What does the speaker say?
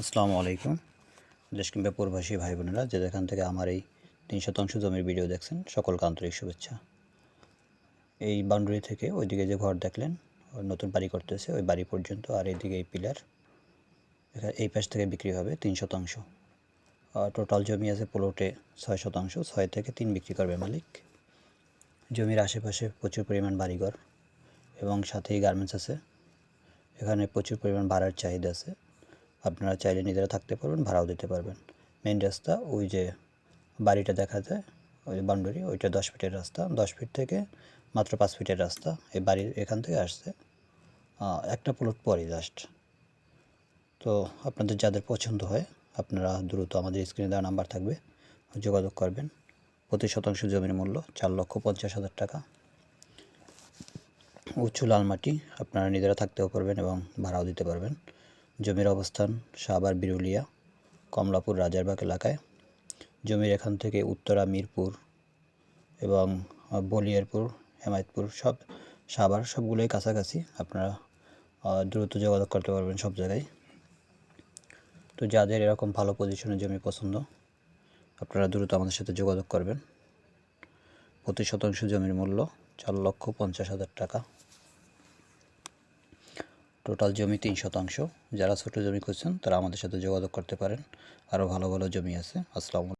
আসসালামু আলাইকুম। দেশ কিংবা প্রবাসী ভাই বোনেরা, যে যেখান থেকে আমার এই তিন শতাংশ জমির ভিডিও দেখছেন, সকলকে আন্তরিক শুভেচ্ছা। এই বাউন্ডারি থেকে ওইদিকে যে ঘর দেখলেন নতুন বাড়ি করতেছে, ওই বাড়ি পর্যন্ত আর এইদিকে এই পিলার। এই পাশ থেকে বিক্রি হবে তিন শতাংশ টোটাল জমি আছে প্লটে ছয় শতাংশ, ছয় থেকে তিন বিক্রি করবে মালিক। জমির আশেপাশে প্রচুর পরিমাণ বাড়িঘর এবং সাথেই গার্মেন্টস আছে। এখানে প্রচুর পরিমাণ ভাড়ার চাহিদা আছে। আপনারা চাইলে নিজেরা থাকতে পারবেন, ভাড়াও দিতে পারবেন। মেন রাস্তা ওই যে বাড়িটা দেখা যায়, ওই যে বাউন্ডারি, ওইটা দশ ফিটের রাস্তা। দশ ফিট থেকে মাত্র পাঁচ ফিটের রাস্তা, এই বাড়ির এখান থেকে আসছে। একটা প্লট পরই জাস্ট তো আপনাদের যাদের পছন্দ হয়, আপনারা দ্রুত আমাদের স্ক্রিনে দেওয়া নাম্বার থাকবে, যোগাযোগ করবেন। প্রতি শতাংশ জমির মূল্য চার লক্ষ পঞ্চাশ হাজার টাকা। উঁচু লাল মাটি আপনারা নিজেরা থাকতেও পারবেন এবং ভাড়াও দিতে পারবেন। জমির অবস্থান সাভার বিরুলিয়া, কমলাপুর রাজারবাগ এলাকায়। জমির এখান থেকে উত্তরা, মিরপুর এবং বলিয়ারপুর, হেমায়তপুর সব সাভার সবগুলোই কাছাকাছি। আপনারা দ্রুত যোগাযোগ করতে পারবেন সব জায়গায়। তো যাদের এরকম ভালো পজিশনের জমি পছন্দ, আপনারা দ্রুত আমাদের সাথে যোগাযোগ করবেন। প্রতি শতাংশ জমির মূল্য চার লক্ষ পঞ্চাশ হাজার টাকা। টোটাল জমি তিন শতাংশ। যারা ছোটো জমি খুঁজছেন, তারা আমাদের সাথে যোগাযোগ করতে পারেন। আরও ভালো ভালো জমি আছে। আসসালামু